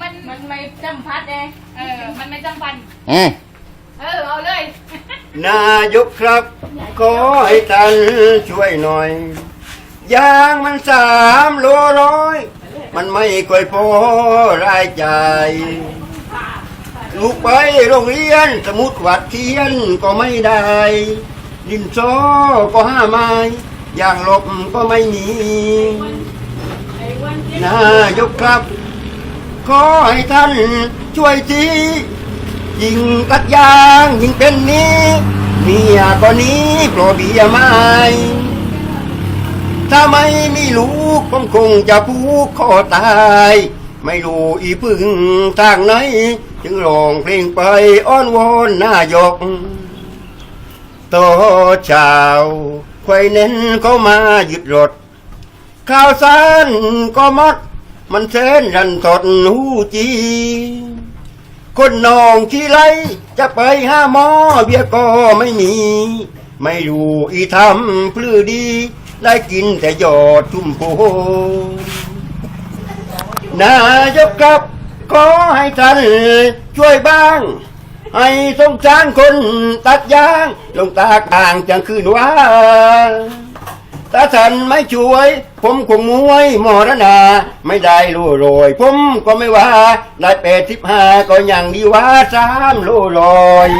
มันมันไม่จำพัดเองเออ มันไม่จำพัน อืม เออ เอาเลย นายกครับ ขอให้ท่านช่วยหน่อยยางมันสามโลร้อย มันไม่ค่อยพอรายจ่ายลูกไปโรงเรียนสมุดวัดเทียนก็ไม่ได้ดินซอก็ห้าไม้ยางลบก็ไม่มีนายกครับ ขอให้ท่านช่วยทียิงตัดยางยิงเป็นนี้เมียก็นี้โปรบียไม่ถ้าไม่มีลูกผมคงจะผูกคอตาย ไม่รู้อีพึ่งทางไหน จึงร้องเพลงไปอ้อนวอนนายกโตเช้าควยเน้นเขามาหยึดรถ ข้าวสารก็หมด มันเส้นรันทดหูจีคนนองที่ไรจะไปห้าหมอเบียก็ไม่มี ไม่รู้อีทำพลือดี ได้กินแต่ยอดทุ่มโพนายกครับ ขอให้ท่านช่วยบ้าง ให้สงสารคนตัดยาง ลงตากอ่างจังคืนว่า ถ้าท่านไม่ช่วย ผมคงมวยมรณา ไม่ได้รู้โรย ผมก็ไม่ว่าได้แปดสิบห้าก็ยังดีว่าสามรู้รอย